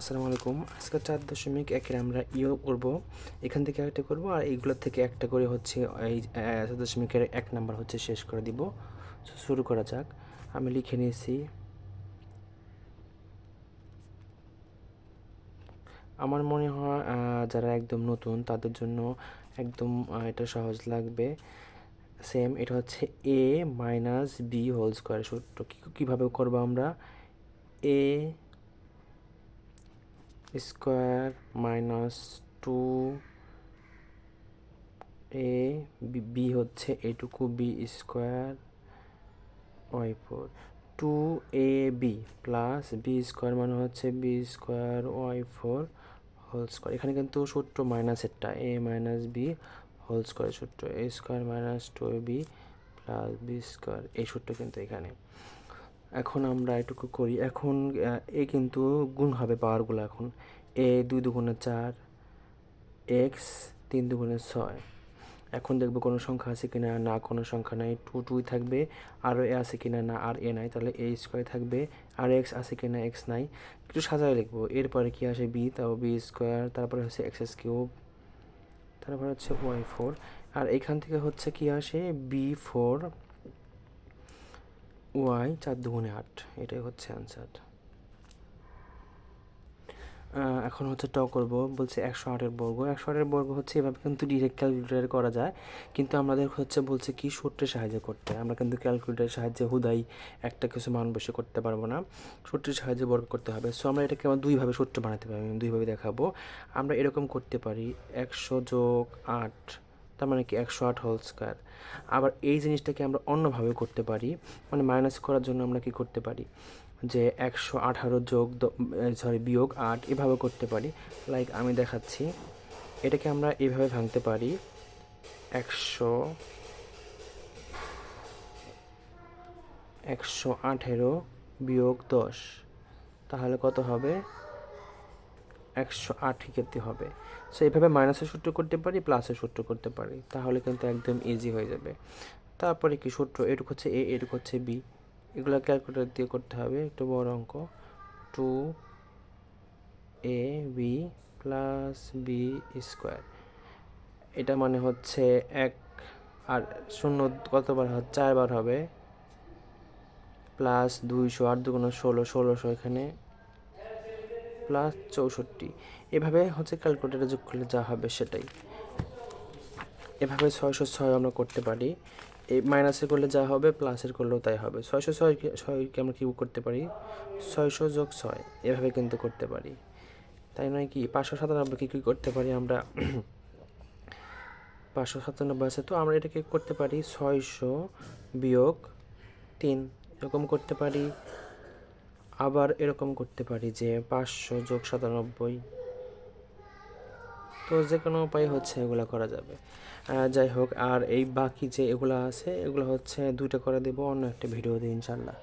আসসালামু আলাইকুম। আজকে চার দশমিক একের আমরা ইও করব। এখান থেকে একটা করব আর এইগুলোর থেকে একটা করে হচ্ছে এই চার দশমিকের এক নাম্বার হচ্ছে শেষ করে দিব। শুরু করা যাক। আমি লিখে নিয়েছি, আমার মনে হয় যারা একদম নতুন তাদের জন্য একদম এটা সহজ লাগবে। সেম এটা হচ্ছে A minus B whole square সূত্র কীভাবে করব আমরা? A square minus two A B হচ্ছে এটুকু B square Y four two A B plus B square মানে হচ্ছে B square Y four whole square এখানে কিন্তু সূত্র মাইনাসেরটা A minus B whole square সূত্র A square minus two A B plus B square এই সূত্র কিন্তু এখানে। এখন আমরা এটুকু করি। এখন এ কিন্তু গুণ হবে পাওয়ারগুলো এখন। এ দুই দুগুণে চার এক্স তিন দুগুণে ছয়। এখন দেখব কোনো সংখ্যা আছে কিনা, না কোনো সংখ্যা নাই। টু টুই থাকবে। আরও এ আছে কিনা, না আর এ নাই। তাহলে এ স্কোয়ার থাকবে। আর এক্স আছে কিনা এক্স নাই। একটু সাজায় লিখব। এরপরে কি আসে বি তাও বি স্কোয়ার তারপরে হচ্ছে এক্স এস কিউব তারপরে হচ্ছে ওয়াই ফোর আর এখান থেকে হচ্ছে কি আসে? বি ফোর ওয়াই চার দুগুণে আট, এটাই হচ্ছে অ্যান্সার এখন হচ্ছে ট করব, বলছে একশো আটের বর্গ। একশো আটের বর্গ হচ্ছে এভাবে কিন্তু ডিরেক্ট ক্যালকুলেটার করা যায়, কিন্তু আমাদের হচ্ছে বলছে কি সূত্রের সাহায্যে করতে আমরা কিন্তু ক্যালকুলেটারের সাহায্যে হুদাই একটা কিছু মান বসে করতে পারব না। সূত্রের সাহায্যে বর্গ করতে হবে। সো আমরা এটাকে আমরা দুইভাবে সূত্র বানাতে পারি দুইভাবে দেখাবো। আমরা এরকম করতে পারি, একশো যোগ আট তার মানে কি একশো আট হোল স্কোয়ার আবার এই জিনিসটাকে আমরা অন্যভাবে করতে পারি মানে মাইনাস করার জন্য আমরা কি করতে পারি? যে একশো আঠারো যোগ সরি বিয়োগ আট, এভাবে করতে পারি। লাইক আমি দেখাচ্ছি, এটাকে আমরা এভাবে ভাঙতে পারি। একশো একশো আঠেরো বিয়োগ দশ, তাহলে কত হবে? একশো আট ক্ষেত্রে হবে। সো এইভাবে মাইনাসের সূত্র করতে পারি প্লাসের সূত্র করতে পারি। তাহলে কিন্তু একদম ইজি হয়ে যাবে। তারপরে কি সূত্র? এটুকু হচ্ছে এ এটুকু হচ্ছে বি এগুলো ক্যালকুলেটর দিয়ে করতে হবে। একটু বড় অঙ্ক। Two A B plus B square এটা মানে হচ্ছে এক আর শূন্য কতবার চারবার হবে। প্লাস দুইশো আট দুগুণ ষোলো, ষোলোশো এখানে প্লাস চৌষট্টি। এভাবে হচ্ছে ক্যালকুলেটারে যোগ করলে যা হবে সেটাই। এভাবে ছয়শো ছয় আমরা করতে পারি। এই মাইনাসে করলে যা হবে, প্লাসের করলেও তাই হবে। ছয়শো ছয় ছয়কে আমরা কী করতে পারি? ছয়শো যোগ ছয়। এভাবে কিন্তু করতে পারি। তাই নয় কি? পাঁচশো সাতানব্বই কী কী করতে পারি আমরা? পাঁচশো সাতানব্বই আছে। তো আমরা এটাকে করতে পারি ছয়শো বিয়োগ তিন। এরকম করতে পারি আবার এরকম করতে পারি যে পাঁচশো যোগ সাতানব্বই। তো যে কোনো উপায় হচ্ছে এগুলো করা যাবে। যাই হোক, আর এই বাকি যে এগুলো আছে, এগুলো হচ্ছে দুইটা করে দেবো, অন্য একটা ভিডিও দিই ইনশাল্লাহ